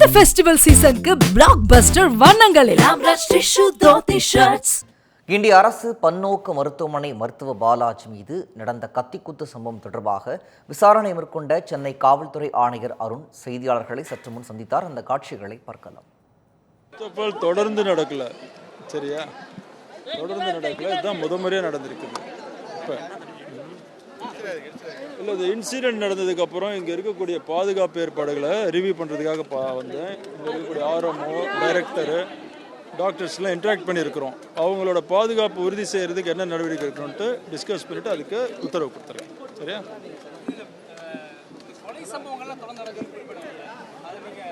இந்த ஃபெஸ்டிவல் சீசனுக்கு பிளாக் பஸ்டர் வண்ணங்களில். கிண்டி அரசு பன்னோக்கு மருத்துவமனை மருத்துவ பாலாஜி மீது நடந்த கத்திக்குத்து சம்பவம் தொடர்பாக விசாரணை மேற்கொண்ட சென்னை காவல்துறை ஆணையர் அருண். செய்தியாளர்களை சற்று முன் சந்தித்தார். அந்த காட்சிகளை பார்க்கலாம். தொடர்ந்து நடக்கல. சரியா? தொடர்ந்து நடக்கல. இதுதான் முத முறையாக நடந்திருக்குது. இப்போ இல்லை இந்த இன்சிடென்ட் நடந்ததுக்கு அப்புறம் இங்கே இருக்கக்கூடிய பாதுகாப்பு ஏற்பாடுகளை ரிவ்யூ பண்ணுறதுக்காக பா வந்தேன். இங்கே இருக்கக்கூடிய ஆர்எம்ஓ டைரக்டரு டாக்டர்ஸ்லாம் இன்ட்ராக்ட் பண்ணியிருக்கிறோம். அவங்களோட பாதுகாப்பு உறுதி செய்கிறதுக்கு என்ன நடவடிக்கை இருக்கணும்ட்டு டிஸ்கஸ் பண்ணிவிட்டு அதுக்கு உத்தரவு கொடுத்துருக்கேன் சரியா கொலை சம்பவங்கள்லாம் தொடர்ந்து நடக்குது அது நீங்க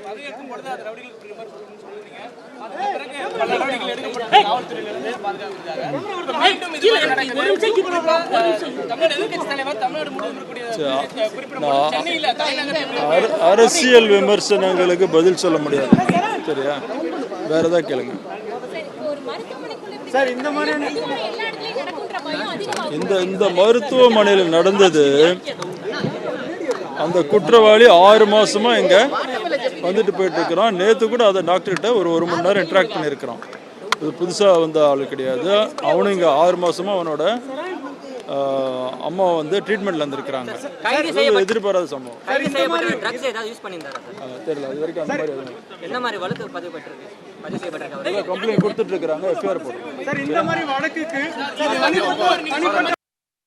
பதவியேற்கும் பொழுது அது ரவுடிகள் விமர்சனம் சொல்லுவீங்க அதுக்கு பிறகு பல நடவடிக்கைகள் எடுக்கப்பட்டு காவல்துறையிலிருந்து இப்ப மீண்டும் இது தமிழ்நாடு எதிர்க்கட்சி தலைவர் தமிழ்நாடு முழுவதும் சென்னையில தலைநகர் அரசியல் விமர்சனங்களுக்கு பதில் சொல்ல முடியாது. சரியா? வேற ஏதாவது கேளுங்க. சார் இந்த இந்த இந்த மருத்துவமனையில் நடந்தது அந்த குற்றவாளி ஆறு மாசமா இங்க வந்துட்டு போயிட்டு இருக்கிறான் நேத்து கூட அதை டாக்டர்கிட்ட ஒரு ஒரு மணி நேரம் இன்ட்ராக்ட் பண்ணியிருக்கிறான் இது புதுசா வந்த ஆள் கிடையாது. அவனும் இங்க ஆறு மாசமா அவனோட அம்மா வந்து ட்ரீட்மெண்ட்ல இருந்திருக்கிறாங்க. எதிர்பாராத சம்பவம். தெரியல. அது வரைக்கும் அந்த மாதிரி என்ன மாதிரி வழக்கு பதிவு கம்ப்ளைண்ட் கொடுத்துட்டு இருக்கிறாங்க எஃப்ஐஆர் போடுறோம் சார் இந்த மாதிரி வழக்குக்கு தனிப்பட்ட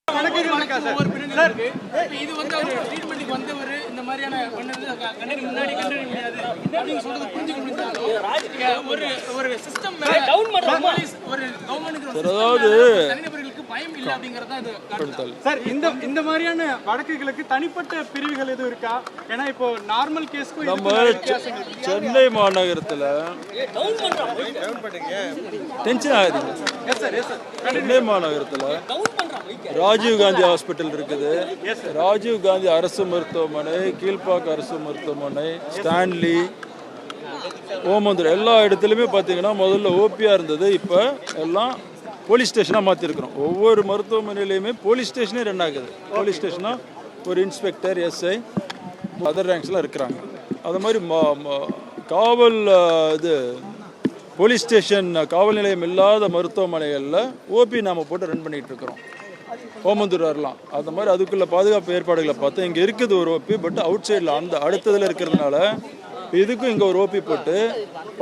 வழக்குகள் இருக்கா சார்? சார் இப்ப இது வந்து அவர் ட்ரீட்மெண்ட்டுக்கு வந்தவர் இந்த மாதிரியான பண்ணது கண்டறி முன்னாடி கண்டறிய முடியாது. அப்படின்னு சொல்றது புரிஞ்சுக்க ஒரு ஒரு சிஸ்டம் ஒரு கவர்மெண்ட்டுக்கு அதாவது தனிநபர்களுக்கு பயம் இல்லை அப்படிங்கறது இது காட்டுது. சார் இந்த இந்த மாதிரியான வழக்குகளுக்கு தனிப்பட்ட பிரிவுகள் எதுவும் இருக்கா? ஏன்னா இப்போ நார்மல் கேஸ்க்கும் நம்ம. சென்னை மாநகரத்தில் டென்ஷன் ஆகுதுங்க. சென்னை மாநகரத்தில் ராஜீவ் காந்தி ஹாஸ்பிட்டல் இருக்குது. ராஜீவ் காந்தி அரசு மருத்துவமனை கீழ்ப்பாக்க அரசு மருத்துவமனை ஸ்டான்லி ஓமந்தூர் எல்லா இடத்துலையுமே பார்த்தீங்கன்னா முதல்ல ஓபியாக இருந்தது. இப்போ எல்லாம் போலீஸ் ஸ்டேஷனாக மாற்றிருக்கிறோம் ஒவ்வொரு மருத்துவமனையிலையுமே போலீஸ் ஸ்டேஷனே ரன் ஆகுது. போலீஸ் ஸ்டேஷனாக ஒரு இன்ஸ்பெக்டர் எஸ்ஐ அதர் ரேங்க்ஸ்லாம் இருக்கிறாங்க. அது மாதிரி காவல் இது போலீஸ் ஸ்டேஷன் காவல் நிலையம் இல்லாத மருத்துவமனைகளில் ஓபி நாம் போட்டு ரன் பண்ணிகிட்டு இருக்கிறோம். ஓமந்தூர் வரலாம் அந்த மாதிரி அதுக்குள்ள பாதுகாப்பு ஏற்பாடுகளை பார்த்து இங்கே இருக்குது ஒரு ஓபி பட் அவுட் சைடில் அந்த அடுத்ததில் இருக்கிறதுனால இதுக்கும் இங்கே ஒரு ஓபி போட்டு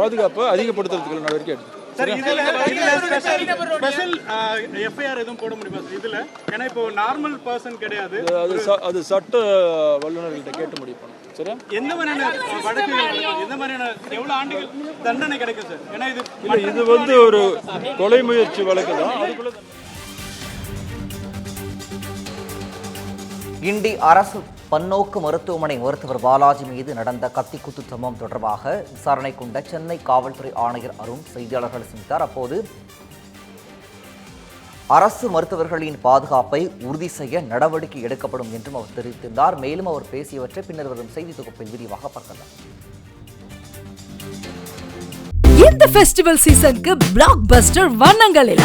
பாதுகாப்பை அதிகப்படுத்துறதுக்குள்ள நடவடிக்கை எடுத்து சார் இதுல இதுல ஸ்பெஷல் ஸ்பெஷல் எஃப்ஐஆர் எதுவும் போட முடியுமா சார்? இதுல ஏன்னா இப்போ நார்மல் பர்சன் கிடையாது. அது அது சட்ட வல்லுநர்கள்ட்ட கேட்டு பண்ணணும் சரியா? எந்த மாதிரியான வழக்குகள்? எந்த மாதிரியான எவ்வளவு ஆண்டுகள் தண்டனை கிடைக்கும் சார்? ஏன்னா இது இல்லை இது வந்து ஒரு கொலை முயற்சி வழக்கு தான். அதுக்குள்ள கிண்டி அரசு பன்னோக்கு மருத்துவமனை மருத்துவர் பாலாஜி மீது நடந்த கத்திக்குத்து சம்பவம் தொடர்பாக விசாரணை கொண்ட சென்னை காவல்துறை ஆணையர் அருண் செய்தியாளர்களை சந்தித்தார். அப்போது அரசு மருத்துவர்களின் பாதுகாப்பை உறுதி செய்ய நடவடிக்கை எடுக்கப்படும் என்றும் அவர் தெரிவித்திருந்தார். மேலும் அவர் பேசியவற்றை பின்னர் வரும் செய்தி தொகுப்பில் விரிவாக பார்க்கலாம். இந்த ஃபெஸ்டிவல் சீசனுக்கு பிளாக் பஸ்டர் வண்ணங்களில்